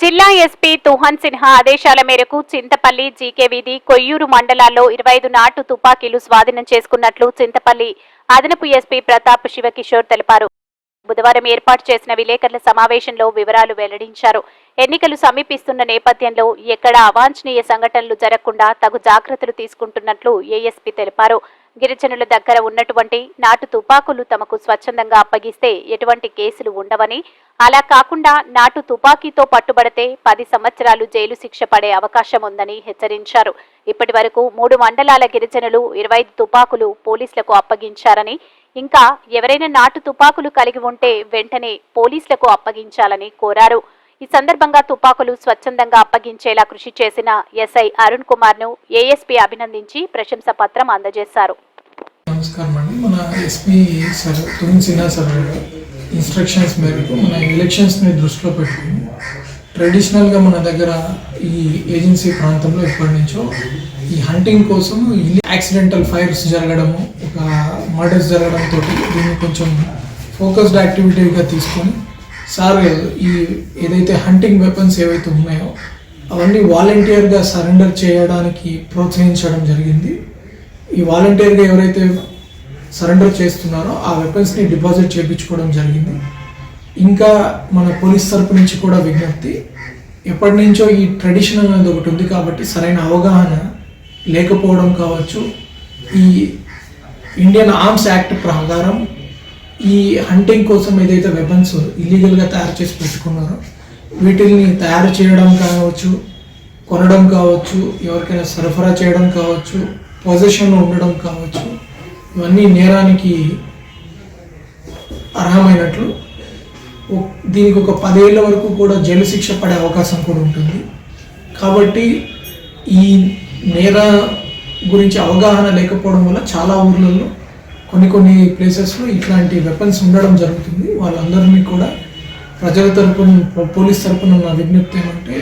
జిల్లా ఎస్పీ తుహన్ సిన్హా ఆదేశాల మేరకు చింతపల్లి జీకే వీధి కొయ్యూరు మండలాల్లో ఇరవై ఐదు నాటు తుపాకీలు స్వాధీనం చేసుకున్నట్లు చింతపల్లి అదనపు ఎస్పీ ప్రతాప్ శివకిషోర్ తెలిపారు. బుధవారం ఏర్పాటు చేసిన విలేకరుల సమావేశంలో వివరాలు వెల్లడించారు. ఎన్నికలు సమీపిస్తున్న నేపథ్యంలో ఎక్కడ అవాంఛనీయ సంఘటనలు జరగకుండా తగు జాగ్రత్తలు తీసుకుంటున్నట్లు ఏఎస్పీ తెలిపారు. గిరిజనుల దగ్గర ఉన్నటువంటి నాటు తుపాకులు తమకు స్వచ్ఛందంగా అప్పగిస్తే ఎటువంటి కేసులు ఉండవని అలా కాకుండా నాటు తుపాకీతో పట్టుబడితే పది సంవత్సరాలు జైలు శిక్ష పడే అవకాశం ఉందని హెచ్చరించారు. ఇప్పటి వరకు మూడు మండలాల గిరిజనులు ఇరవై తుపాకులు పోలీసులకు అప్పగించారని ఇంకా ఎవరైనా నాటు తుపాకులు కలిగి ఉంటే వెంటనే పోలీసులకు అప్పగించాలని కోరారు. ఈ సందర్భంగా తుపాకులు స్వచ్ఛందంగా అప్పగించేలా కృషి చేసిన ఎస్ఐ అరుణ్ కుమార్ను ఏఎస్పీ అభినందించి ప్రశంస పత్రం అందజేశారు. నమస్కారం అండి. మన SP sir Tarun Sinha sir instructions మేరకు మన ఎలక్షన్స్ని దృష్టిలో పెట్టుకుని ట్రెడిషనల్గా మన దగ్గర ఈ ఏజెన్సీ ప్రాంతంలో ఎప్పటి నుంచో ఈ హంటింగ్ కోసం యాక్సిడెంటల్ ఫైర్స్ జరగడము మర్డర్స్ జరగడంతో దీన్ని కొంచెం ఫోకస్డ్ యాక్టివిటీగా తీసుకొని సార్ ఈ ఏదైతే హంటింగ్ వెపన్స్ ఏవైతే ఉన్నాయో అవన్నీ వాలంటీర్గా సరెండర్ చేయడానికి ప్రోత్సహించడం జరిగింది. ఈ వాలంటీర్గా ఎవరైతే సరెండర్ చేస్తున్నారో ఆ వెపన్స్ని డిపాజిట్ చేయించుకోవడం జరిగింది. ఇంకా మన పోలీస్ తరపు నుంచి కూడా విజ్ఞప్తి ఎప్పటి నుంచో ఈ ట్రెడిషన్ అనేది ఒకటి ఉంది కాబట్టి సరైన అవగాహన లేకపోవడం కావచ్చు. ఈ ఇండియన్ ఆర్మ్స్ యాక్ట్ ప్రకారం ఈ హంటింగ్ కోసం ఏదైతే వెపన్స్ ఇల్లీగల్గా తయారు చేసి పెట్టుకున్నారో వీటిల్ని తయారు చేయడం కావచ్చు కొనడం కావచ్చు ఎవరికైనా సరఫరా చేయడం కావచ్చు పొజిషన్లో ఉండడం కావచ్చు ఇవన్నీ నేరానికి అర్హమైనట్లు దీనికి ఒక పదేళ్ళ వరకు కూడా జైలు శిక్ష పడే అవకాశం కూడా ఉంటుంది. కాబట్టి ఈ నేర గురించి అవగాహన లేకపోవడం వల్ల చాలా ఊర్లలో కొన్ని కొన్ని ప్లేసెస్లో ఇట్లాంటి వెపన్స్ ఉండడం జరుగుతుంది. వాళ్ళందరినీ కూడా ప్రజల తరపున పోలీస్ తరపున నా విజ్ఞప్తి ఏమంటే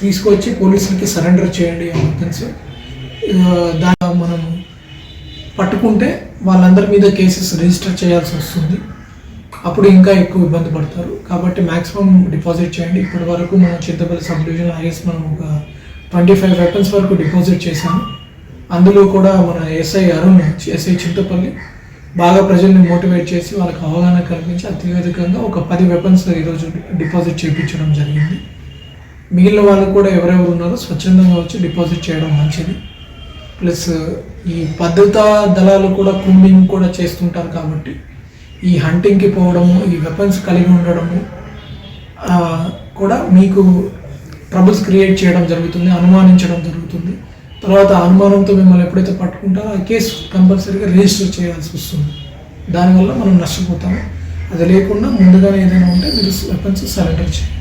తీసుకొచ్చి పోలీసులకి సరెండర్ చేయండి ఆ వెపన్స్ దాన్ని మనం పట్టుకుంటే వాళ్ళందరి మీద కేసెస్ రిజిస్టర్ చేయాల్సి వస్తుంది. అప్పుడు ఇంకా ఎక్కువ ఇబ్బంది పడతారు. కాబట్టి మ్యాక్సిమం డిపాజిట్ చేయండి. ఇప్పటి వరకు మనం చింతపల్లి సబ్ డివిజన్ ఐఎస్ మనం ఒక ట్వంటీ ఫైవ్ వెపన్స్ వరకు డిపాజిట్ చేశాము. అందులో కూడా మన ఎస్ఐ అరుణ్ ఎస్ఐ చింతపల్లి బాగా ప్రజల్ని మోటివేట్ చేసి వాళ్ళకి అవగాహన కల్పించి అత్యధికంగా ఒక పది వెపన్స్ ఈరోజు డిపాజిట్ చేయించడం జరిగింది. మిగిలిన వాళ్ళు కూడా ఎవరెవరు ఉన్నారో స్వచ్ఛందంగా వచ్చి డిపాజిట్ చేయడం మంచిది. ప్లస్ ఈ భద్రతా దళాలు కూడా కుంబింగ్ కూడా చేస్తుంటారు కాబట్టి ఈ హంటింగ్కి పోవడము ఈ వెపన్స్ కలిగి ఉండడము కూడా మీకు ట్రబుల్స్ క్రియేట్ చేయడం జరుగుతుంది అనుమానించడం జరుగుతుంది. తర్వాత అనుమానంతో మిమ్మల్ని ఎప్పుడైతే పట్టుకుంటారో ఆ కేసు కంపల్సరీగా రిజిస్టర్ చేయాల్సి వస్తుంది. దానివల్ల మనం నష్టపోతాము. అది లేకుండా ముందుగానే ఏదైనా ఉంటే మీరు వెపన్స్ సరెండర్ చేయాలి